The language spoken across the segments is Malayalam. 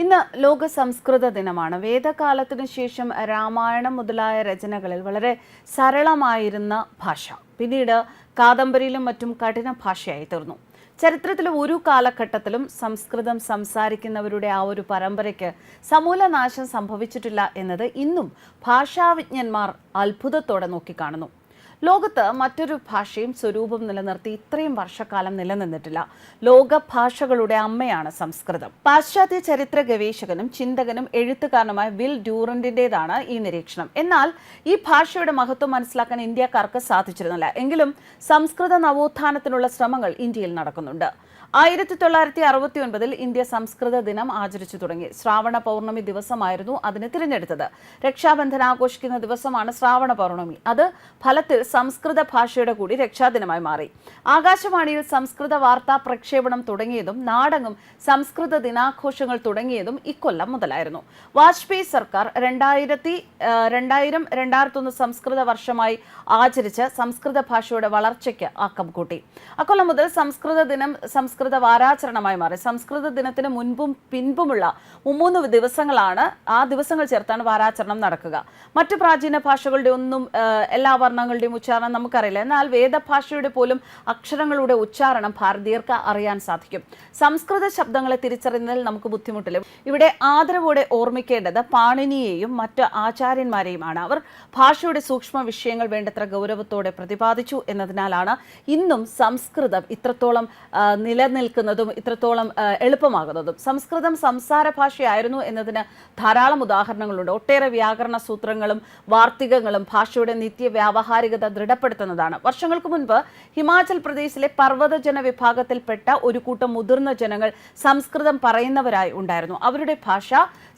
ഇന്ന് ലോക സംസ്കൃത ദിനമാണ്. വേദകാലത്തിനു ശേഷം രാമായണം മുതലായ രചനകളിൽ വളരെ സരളമായിരുന്ന ഭാഷ. പിന്നീട് കാദംബരിയിലും മറ്റും കഠിന ഭാഷയായി തീർന്നു. ചരിത്രത്തിലെ ഒരു കാലഘട്ടത്തിലും സംസ്കൃതം സംസാരിക്കുന്നവരുടെ ആ ഒരു പരമ്പരയ്ക്ക് സമൂലനാശം സംഭവിച്ചിട്ടില്ല എന്നത് ഇന്നും ഭാഷാവിജ്ഞന്മാർ അത്ഭുതത്തോടെ നോക്കിക്കാണുന്നു. ലോകത്ത് മറ്റൊരു ഭാഷയും സ്വരൂപം നിലനിർത്തി ഇത്രയും വർഷക്കാലം നിലനിന്നിട്ടില്ല. ലോക ഭാഷകളുടെ അമ്മയാണ് സംസ്കൃതം. പാശ്ചാത്യ ചരിത്ര ഗവേഷകനും ചിന്തകനും എഴുത്തുകാരനുമായ വിൽ ഡ്യൂറന്റിന്റേതാണ് ഈ നിരീക്ഷണം. എന്നാൽ ഈ ഭാഷയുടെ മഹത്വം മനസ്സിലാക്കാൻ ഇന്ത്യക്കാർക്ക് സാധിച്ചിരുന്നില്ല. എങ്കിലും സംസ്കൃത നവോത്ഥാനത്തിനുള്ള ശ്രമങ്ങൾ ഇന്ത്യയിൽ നടക്കുന്നുണ്ട്. ആയിരത്തി തൊള്ളായിരത്തി അറുപത്തി ഒൻപതിൽ ഇന്ത്യ സംസ്കൃത ദിനം ആചരിച്ചു തുടങ്ങി. ശ്രാവണ പൗർണമി ദിവസമായിരുന്നു അതിന് തിരഞ്ഞെടുത്തത്. രക്ഷാബന്ധൻ ആഘോഷിക്കുന്ന ദിവസമാണ് ശ്രാവണ പൗർണമി. അത് ഫലത്തിൽ സംസ്കൃത ഭാഷയുടെ കൂടി രക്ഷാദിനമായി മാറി. ആകാശവാണിയിൽ സംസ്കൃത വാർത്താ പ്രക്ഷേപണം തുടങ്ങിയതും നാടകം സംസ്കൃത ദിനാഘോഷങ്ങൾ തുടങ്ങിയതും ഇക്കൊല്ലം മുതലായിരുന്നു. വാജ്പേയി സർക്കാർ രണ്ടായിരത്തി രണ്ടായിരം രണ്ടായിരത്തൊന്ന് സംസ്കൃത വർഷമായി ആചരിച്ച് സംസ്കൃത ഭാഷയുടെ വളർച്ചയ്ക്ക് ആക്കം കൂട്ടി. അക്കൊല്ലം മുതൽ സംസ്കൃത ദിനം സംസ്കൃത വാരാചരണമായി മാറി. സംസ്കൃത ദിനത്തിന് മുൻപും പിൻപുമുള്ള മൂന്ന് ദിവസങ്ങളാണ് ആ ദിവസങ്ങൾ ചേർത്താണ് വാരാചരണം നടക്കുക. മറ്റു പ്രാചീന ഭാഷകളുടെ ഒന്നും എല്ലാ വർണങ്ങളുടെയും ഉച്ചാരണം നമുക്കറിയില്ല. എന്നാൽ വേദഭാഷയുടെ പോലും അക്ഷരങ്ങളുടെ ഉച്ചാരണം ഭാരതീയർക്ക് അറിയാൻ സാധിക്കും. സംസ്കൃത ശബ്ദങ്ങളെ തിരിച്ചറിയുന്നതിൽ നമുക്ക് ബുദ്ധിമുട്ടില്ല. ഇവിടെ ആദരവോടെ ഓർമ്മിക്കേണ്ടത് പാണിനിയെയും മറ്റ് ആചാര്യന്മാരെയുമാണ്. അവർ ഭാഷയുടെ സൂക്ഷ്മ വിഷയങ്ങൾ വേണ്ടത്ര ഗൗരവത്തോടെ പ്രതിപാദിച്ചു എന്നതിനാലാണ് ഇന്നും സംസ്കൃതം ഇത്രത്തോളം ആ, നിലനിൽക്കുന്നതും ഇത്രത്തോളം എളുപ്പമാകുന്നതും. സംസ്കൃതം സംസാര ഭാഷയായിരുന്നു എന്നതിന് ധാരാളം ഉദാഹരണങ്ങളുണ്ട്. ഒട്ടേറെ വ്യാകരണ സൂത്രങ്ങളും വാർത്തികങ്ങളും ഭാഷയുടെ നിത്യ വ്യാവഹാരികത ദൃഢപ്പെടുത്തുന്നതാണ്. വർഷങ്ങൾക്ക് മുൻപ് ഹിമാചൽ പ്രദേശിലെ പർവതജന വിഭാഗത്തിൽപ്പെട്ട ഒരു കൂട്ടം മുതിർന്ന ജനങ്ങൾ സംസ്കൃതം പറയുന്നവരായി ഉണ്ടായിരുന്നു. അവരുടെ ഭാഷ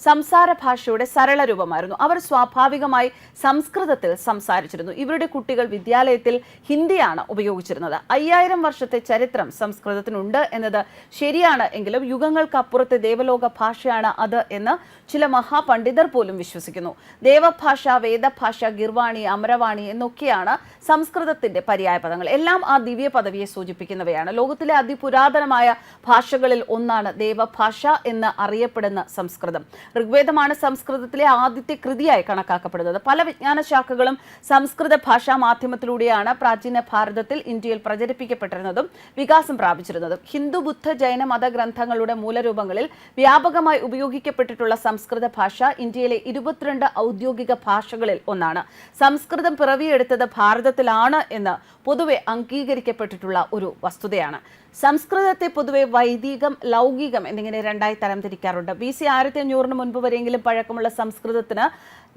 സംസാര ഭാഷയുടെ സരള രൂപമായിരുന്നു. അവർ സ്വാഭാവികമായി സംസ്കൃതത്തിൽ സംസാരിച്ചിരുന്നു. ഇവരുടെ കുട്ടികൾ വിദ്യാലയത്തിൽ ഹിന്ദിയാണ് ഉപയോഗിച്ചിരുന്നത്. അയ്യായിരം വർഷത്തെ ചരിത്രം സംസ്കൃതത്തിനുണ്ട്. എന്നത് ശരിയാണ് എങ്കിലും യുഗങ്ങൾക്കപ്പുറത്തെ ദേവലോക ഭാഷയാണ് അത് എന്ന് ചില മഹാപണ്ഡിതർ പോലും വിശ്വസിക്കുന്നു. ദേവഭാഷ വേദഭാഷ ഗിർവാണി അമരവാണി എന്നൊക്കെയാണ് സംസ്കൃതത്തിന്റെ പര്യായ പദങ്ങൾ. എല്ലാം ആ ദിവ്യ പദവിയെ സൂചിപ്പിക്കുന്നവയാണ്. ലോകത്തിലെ അതിപുരാതനമായ ഭാഷകളിൽ ഒന്നാണ് ദേവഭാഷ എന്ന് അറിയപ്പെടുന്ന സംസ്കൃതം. ഋഗ്വേദമാണ് സംസ്കൃതത്തിലെ ആദ്യത്തെ കൃതിയായി കണക്കാക്കപ്പെടുന്നത്. പല വിജ്ഞാന ശാഖകളും സംസ്കൃത ഭാഷാ മാധ്യമത്തിലൂടെയാണ് പ്രാചീന ഭാരതത്തിൽ ഇന്ത്യയിൽ പ്രചരിപ്പിക്കപ്പെട്ടിരുന്നതും വികാസം പ്രാപിച്ചിരുന്നതും. ഹിന്ദു ബുദ്ധ ജൈന മതഗ്രന്ഥങ്ങളുടെ മൂലരൂപങ്ങളിൽ വ്യാപകമായി ഉപയോഗിക്കപ്പെട്ടിട്ടുള്ള സംസ്കൃത ഭാഷ ഇന്ത്യയിലെ ഇരുപത്തിരണ്ട് ഔദ്യോഗിക ഭാഷകളിൽ ഒന്നാണ്. സംസ്കൃതം പിറവിയെടുത്തത് ഭാരതത്തിലാണ് എന്ന് പൊതുവെ അംഗീകരിക്കപ്പെട്ടിട്ടുള്ള ഒരു വസ്തുതയാണ്. സംസ്കൃതത്തെ പൊതുവെ വൈദികം ലൗകികം എന്നിങ്ങനെ രണ്ടായി തരംതിരിക്കാറുണ്ട്. ബി സി ആയിരത്തി അഞ്ഞൂറിന് മുൻപ് വരെയെങ്കിലും പഴക്കമുള്ള സംസ്കൃതത്തിന്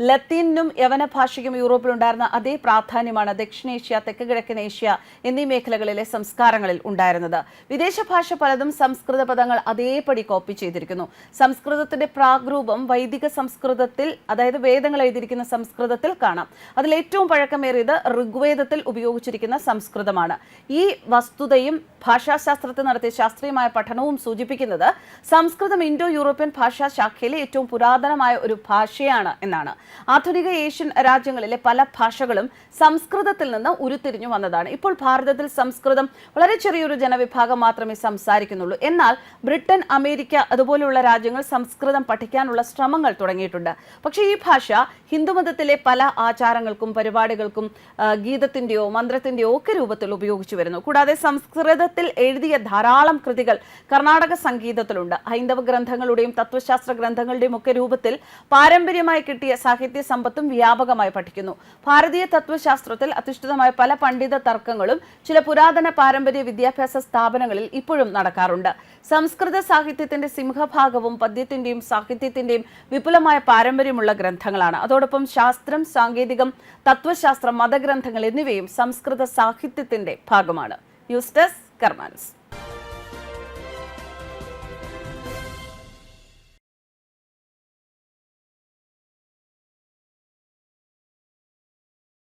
ലത്തീനും യവന ഭാഷയ്ക്കും യൂറോപ്പിലുണ്ടായിരുന്ന അതേ പ്രാധാന്യമാണ് ദക്ഷിണേഷ്യ തെക്ക് കിഴക്കൻ ഏഷ്യ എന്നീ മേഖലകളിലെ സംസ്കാരങ്ങളിൽ ഉണ്ടായിരുന്നത്. വിദേശ ഭാഷ പലതും സംസ്കൃത പദങ്ങൾ അതേപടി കോപ്പി ചെയ്തിരിക്കുന്നു. സംസ്കൃതത്തിന്റെ പ്രാഗ്രൂപം വൈദിക സംസ്കൃതത്തിൽ അതായത് വേദങ്ങൾ എഴുതിയിരിക്കുന്ന സംസ്കൃതത്തിൽ കാണാം. അതിൽ ഏറ്റവും പഴക്കമേറിയത് ഋഗ്വേദത്തിൽ ഉപയോഗിച്ചിരിക്കുന്ന സംസ്കൃതമാണ്. ഈ വസ്തുതയും ഭാഷാശാസ്ത്രത്തിൽ നടത്തിയ ശാസ്ത്രീയമായ പഠനവും സൂചിപ്പിക്കുന്നത് സംസ്കൃതം ഇൻഡോ യൂറോപ്യൻ ഭാഷാ ശാഖയിലെ ഏറ്റവും പുരാതനമായ ഒരു ഭാഷയാണ് എന്നാണ്. ആധുനിക ഏഷ്യൻ രാജ്യങ്ങളിലെ പല ഭാഷകളും സംസ്കൃതത്തിൽ നിന്ന് ഉരുത്തിരിഞ്ഞു വന്നതാണ്. ഇപ്പോൾ ഭാരതത്തിൽ സംസ്കൃതം വളരെ ചെറിയൊരു ജനവിഭാഗം മാത്രമേ സംസാരിക്കുന്നുള്ളൂ. എന്നാൽ ബ്രിട്ടൻ അമേരിക്ക അതുപോലെയുള്ള രാജ്യങ്ങൾ സംസ്കൃതം പഠിക്കാനുള്ള ശ്രമങ്ങൾ തുടങ്ങിയിട്ടുണ്ട്. പക്ഷേ ഈ ഭാഷ ഹിന്ദുമതത്തിലെ പല ആചാരങ്ങൾക്കും പരിപാടികൾക്കും ഗീതത്തിന്റെയോ മന്ത്രത്തിന്റെയോ ഒക്കെ രൂപത്തിൽ ഉപയോഗിച്ചു വരുന്നു. കൂടാതെ സംസ്കൃതത്തിൽ എഴുതിയ ധാരാളം കൃതികൾ കർണാടക സംഗീതത്തിലുണ്ട്. ഹൈന്ദവ ഗ്രന്ഥങ്ങളുടെയും തത്വശാസ്ത്ര ഗ്രന്ഥങ്ങളുടെയും ഒക്കെ രൂപത്തിൽ പാരമ്പര്യമായി കിട്ടിയ സാഹിത്യ സമ്പത്തും വ്യാപകമായി പഠിക്കുന്നു. ഭാരതീയ തത്വശാസ്ത്രത്തിൽ അധിഷ്ഠിതമായ പല പണ്ഡിത തർക്കങ്ങളും ചില പുരാതന പാരമ്പര്യ വിദ്യാഭ്യാസ സ്ഥാപനങ്ങളിൽ ഇപ്പോഴും നടക്കാറുണ്ട്. സംസ്കൃത സാഹിത്യത്തിന്റെ സിംഹഭാഗവും പദ്യത്തിന്റെയും സാഹിത്യത്തിന്റെയും വിപുലമായ പാരമ്പര്യമുള്ള ഗ്രന്ഥങ്ങളാണ്. അതോടൊപ്പം ശാസ്ത്രം സാങ്കേതികം തത്വശാസ്ത്രം മതഗ്രന്ഥങ്ങൾ എന്നിവയും സംസ്കൃത സാഹിത്യത്തിന്റെ ഭാഗമാണ്. News desk കർമാൻസ്